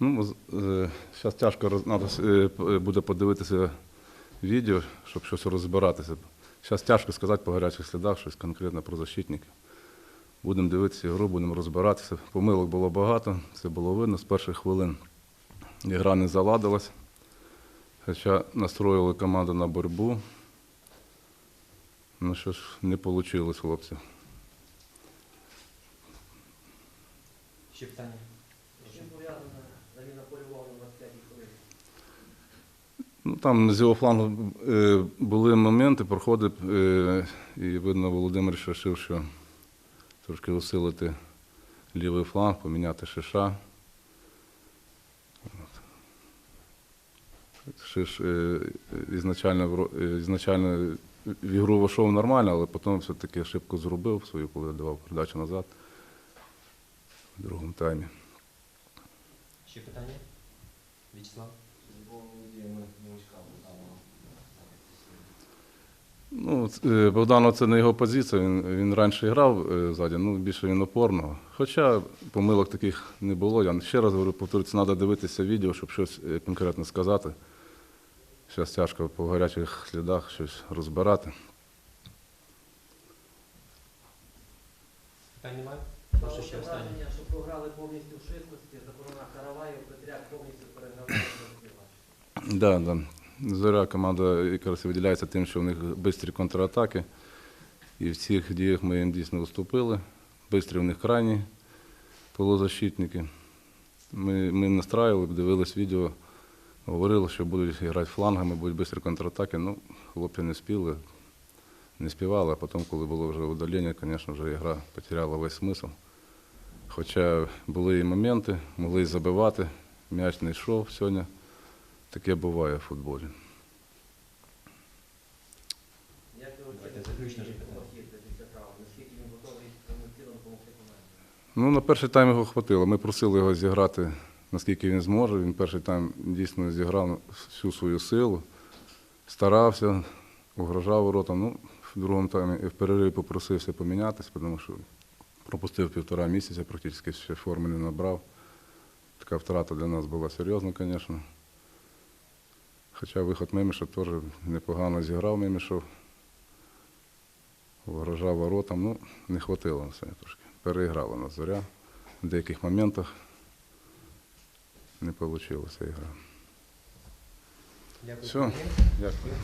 Ну, зараз тяжко роз... надо, е, буде подивитися відео, щоб щось розбиратися. Зараз тяжко сказати по гарячих слідах щось конкретно про защитників. Будемо дивитися гру, будемо розбиратися. Помилок було багато, це було видно з перших хвилин. Ігра не заладилась. Хоча настроїли команду на боротьбу. Ну що ж, не вийшло, хлопці. Ще питання? Чим пов'язана заміна польового на 25 хвилин? Ну, там з його флангу е, були моменти, проходи, е, і видно, Володимир вирішив, що трошки усилити лівий фланг, поміняти шиша. Шиш е, ізначально, е, ізначально в ігру вийшов нормально, але потім все-таки ошибку зробив свою, коли давав передачу назад в другому таймі. Ще питання? В'ячеслав? Ну, е, Богданов це не його позиція, він, він раніше грав е, ззаді, ну більше він опорного. Хоча помилок таких не було. Я ще раз говорю, повторюю, це треба дивитися відео, щоб щось е, конкретно сказати. Зараз тяжко по гарячих слідах щось розбирати. Питань немає? Прошу ще останнє. враження, що програли повністю в швидкості, заборона Караваєв, Петряк повністю матч. Да, да. Зоря команда якраз виділяється тим, що в них швидкі контратаки. І в цих діях ми їм дійсно уступили. Бистрі в них крайні полузащитники. Ми, ми настраювали, дивились відео, говорили, що будуть грати флангами, будуть швидкі контратаки. Ну, хлопці не спіли, не співали, а потім, коли було вже удалення, звісно, вже гра потеряла весь смисл. Хоча були і моменти, могли і забивати, м'яч не йшов сьогодні. Таке буває в футболі. Як ви команді? Ну, на перший тайм його хватило. Ми просили його зіграти, наскільки він зможе. Він перший тайм дійсно зіграв всю свою силу, старався, угрожав воротам. Ну, в другому таймі і в перериві попросився помінятися, тому що пропустив півтора місяця, практично ще форми не набрав. Така втрата для нас була серйозна, звісно. Хоча виход Меміша теж непогано зіграв Мемішов. Вгрожав воротам, ну, не хватило на це трошки. Переіграла нас зоря. В деяких моментах не вийшла ігра. Дякую. Все. Дякую.